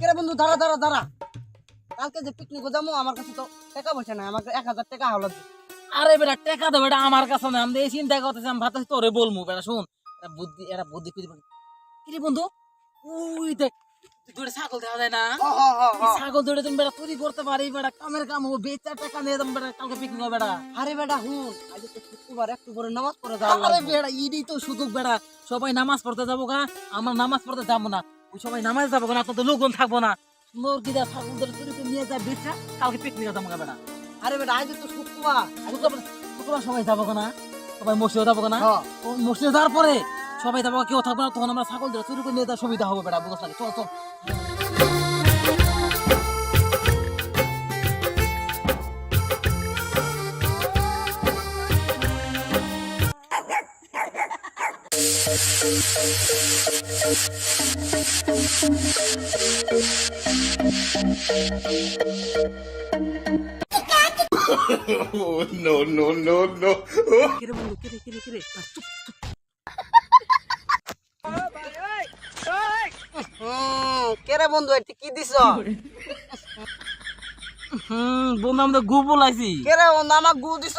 কেরে বন্ধু দাঁড়া দাঁড়া দাঁড়া। কালকে যে পিকনিক যাব আমার কাছে তো টাকা পয়সা নাই আমাকে এক হাজার টাকা আরে বেটা টাকা বেটা আমার কাছে না আমি এই চিন্তা করতেছি আমি ভাবতেছি তোরে বলমু বেটা শুন। এটা বুদ্ধি এটা বুদ্ধি খুঁজে কিরে বন্ধু ওই দেখ তুই ছাগল দেখা যায় না? ছাগল দৌড়ে তুমি বেটা চুরি করতে পারি বেটা কামের কাম ও বেচার টাকা নিয়ে তুমি বেটা কালকে পিকনিক হবে বেটা। আরে বেটা হুন আজ তো শুক্রবার একটু নামাজ পড়ে আরে লাগবে। বেটা ইডি তো সুযোগ বেটা। সবাই নামাজ পড়তে যাব গা। আমরা নামাজ পড়তে যাব না। ওই সবাই নামাজ যাব না তো লোকজন থাকব না। মুরগি দা ছাগল ধরে চুরি করে নিয়ে যায় বেচা কালকে পিকনিকে যাব বেটা। আরে বেটা আজ তো শুক্রবার। শুক্রবার শুক্রবার সবাই যাব না? সবাই মসজিদে যাব না? হ্যাঁ। মসজিদে যাওয়ার পরে সবাই যাব কেউ থাকবে না তখন আমরা ছাগল ধরে চুরি করে নিয়ে যাওয়ার সুবিধা হবে বেটা বুঝতে চল চল। No, no, no, no. কিরে বন্ধু কিরে কিরে কিরে আহ, চুপ হুম কেরে বন্ধু এটি কি দিছ হুম বন্ধু আমাদের গু বলাইছি কেরে বন্ধু আমার গু দিছ